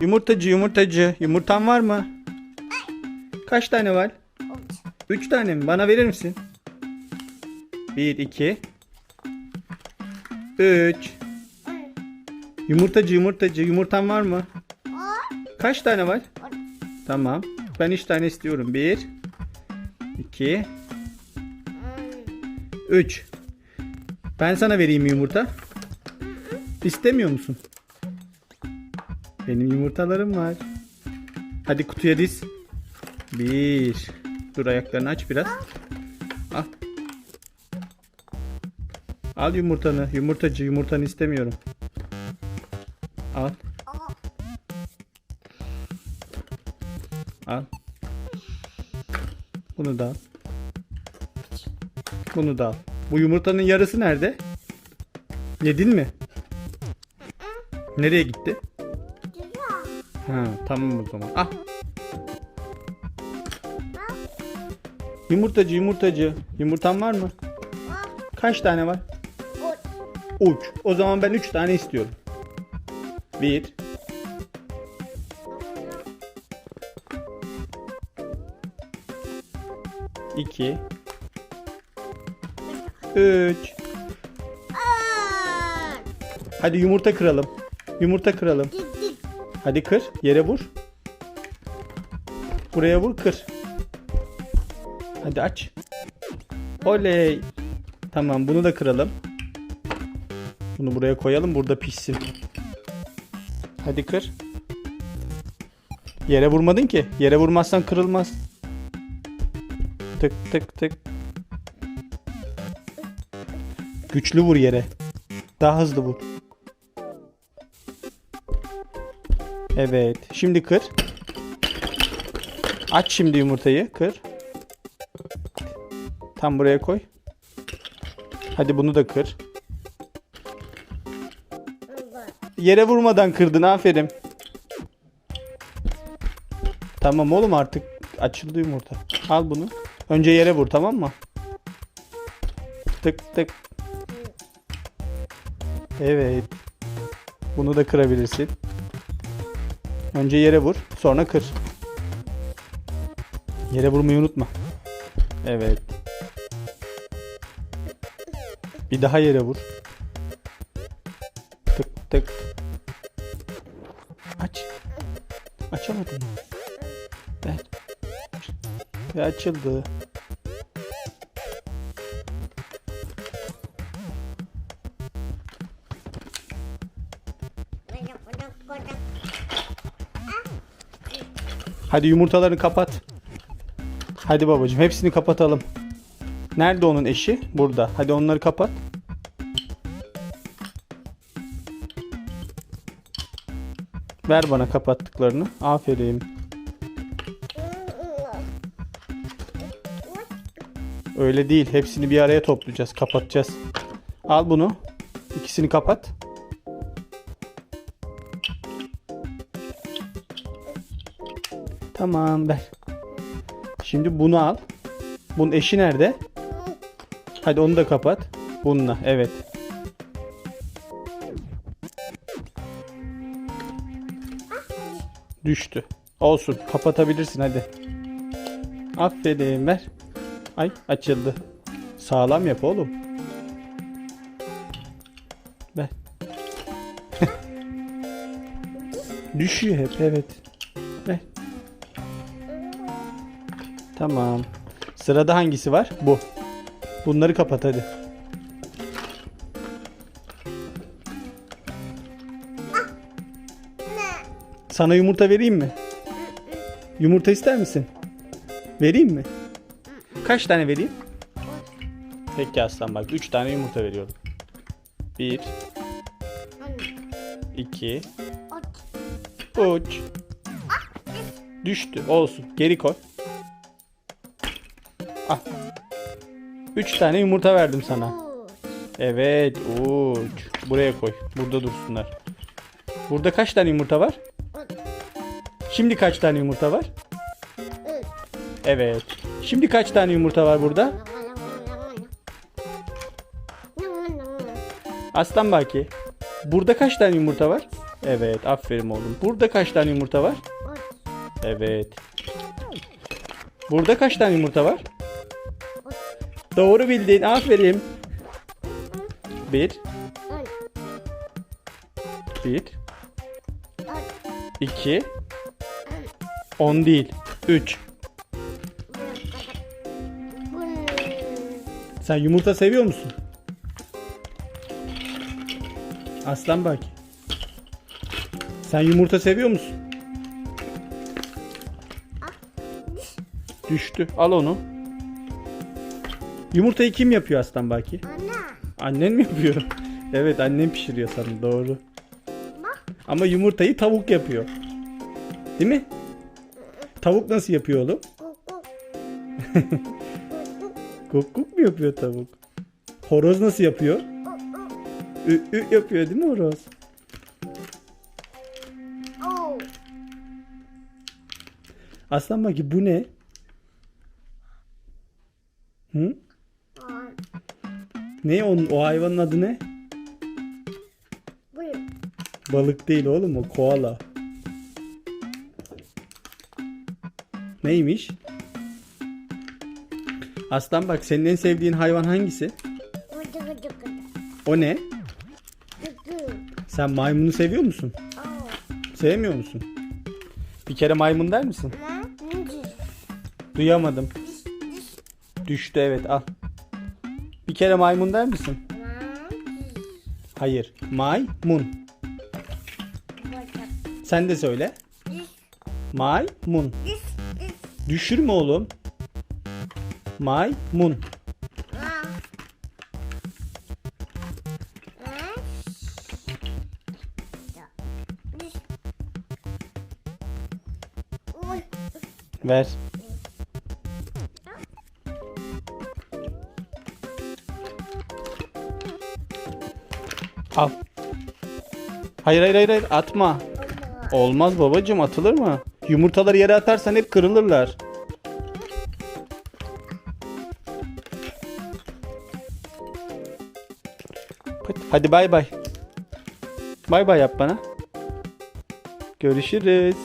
Yumurtacı yumurtacı. Yumurtan var mı? Kaç tane var? Üç tane mi? Bana verir misin? Bir, iki. Üç. Yumurtacı yumurtacı. Yumurtan var mı? Kaç tane var? Tamam. Ben üç tane istiyorum. Bir. iki, Üç. Ben sana vereyim yumurta. İstemiyor musun? Benim yumurtalarım var. Hadi kutuya diz. Bir. Dur ayaklarını aç biraz. Al. Al yumurtanı. Yumurtacı yumurtanı istemiyorum. Al. Al. Bunu da al. Bunu da al. Bu yumurtanın yarısı nerede? Yedin mi? Nereye gitti? Ha, tamam o zaman. Al. Yumurtacı yumurtacı. Yumurtan var mı? Kaç tane var? Uç. O zaman ben üç tane istiyorum. Bir. İki. Üç. Hadi yumurta kıralım. Yumurta kıralım. Hadi kır. Yere vur. Buraya vur kır. Hadi aç. Oley. Tamam bunu da kıralım. Bunu buraya koyalım burada pişsin. Hadi kır. Yere vurmadın ki. Yere vurmazsan kırılmaz. Tık tık tık. Güçlü vur yere. Daha hızlı vur. Evet. Şimdi kır. Aç şimdi yumurtayı. Kır. Tam buraya koy. Hadi bunu da kır. Yere vurmadan kırdın. Aferin. Tamam oğlum artık açıldı yumurta. Al bunu. Önce yere vur tamam mı? Tık tık. Evet. Bunu da kırabilirsin. Önce yere vur, sonra kır. Yere vurmayı unutma. Evet. Bir daha yere vur. Tık tık. Aç. Açamadın? Ver. Ve açıldı. Hadi yumurtalarını kapat. Hadi babacığım hepsini kapatalım. Nerede onun eşi? Burada. Hadi onları kapat. Ver bana kapattıklarını. Aferin. Öyle değil. Hepsini bir araya toplayacağız. Kapatacağız. Al bunu. İkisini kapat. Tamam ver. Şimdi bunu al. Bunun eşi nerede? Hadi onu da kapat. Bununla evet. Düştü. Olsun. Kapatabilirsin hadi. Aferin ver. Ay açıldı. Sağlam yap oğlum. Ver. Düşüyor hep evet. Tamam. Sırada hangisi var? Bu. Bunları kapat hadi. Sana yumurta vereyim mi? Yumurta ister misin? Vereyim mi? Kaç tane vereyim? Peki aslan bak 3 tane yumurta veriyorum. 1 2 3 Düştü. Olsun. Geri koy. Al. 3 tane yumurta verdim sana. Evet. Uç. Buraya koy. Burada dursunlar. Burada kaç tane yumurta var? Şimdi kaç tane yumurta var? Evet. Şimdi kaç tane yumurta var burada? Aslan Baki. Burada kaç tane yumurta var? Evet aferin oğlum. Burada kaç tane yumurta var? Üç. Evet. Burada kaç tane yumurta var? Doğru bildin. Aferin. Bir. Bir. Üç. iki, On değil. Üç. Sen yumurta seviyor musun? Aslan bak. Sen yumurta seviyor musun? Düştü. Al onu. Yumurtayı kim yapıyor Aslan Baki? Ana. Annen mi yapıyor? Evet annem pişiriyor sana doğru. Bak. Ama yumurtayı tavuk yapıyor. Değil mi? Tavuk nasıl yapıyor oğlum? Kuk kuk. Kuk kuk mu yapıyor tavuk? Horoz nasıl yapıyor? Ü, ü yapıyor değil mi horoz? Oh. Aslan Baki bu ne? Hı? Ne onun o hayvanın adı ne? Bu. Balık değil oğlum o koala. Neymiş? Aslan bak senin en sevdiğin hayvan hangisi? O ne? Sen maymunu seviyor musun? Sevmiyor musun? Bir kere maymun der misin? Duyamadım. Düştü evet al. Bir kere maymun der misin? Hayır. Maymun. Sen de söyle. Maymun. Düşürme oğlum. Maymun. Ver. Al. Hayır hayır hayır atma. Olmaz babacığım atılır mı? Yumurtaları yere atarsan hep kırılırlar. Hadi bay bay. Bay bay yap bana. Görüşürüz.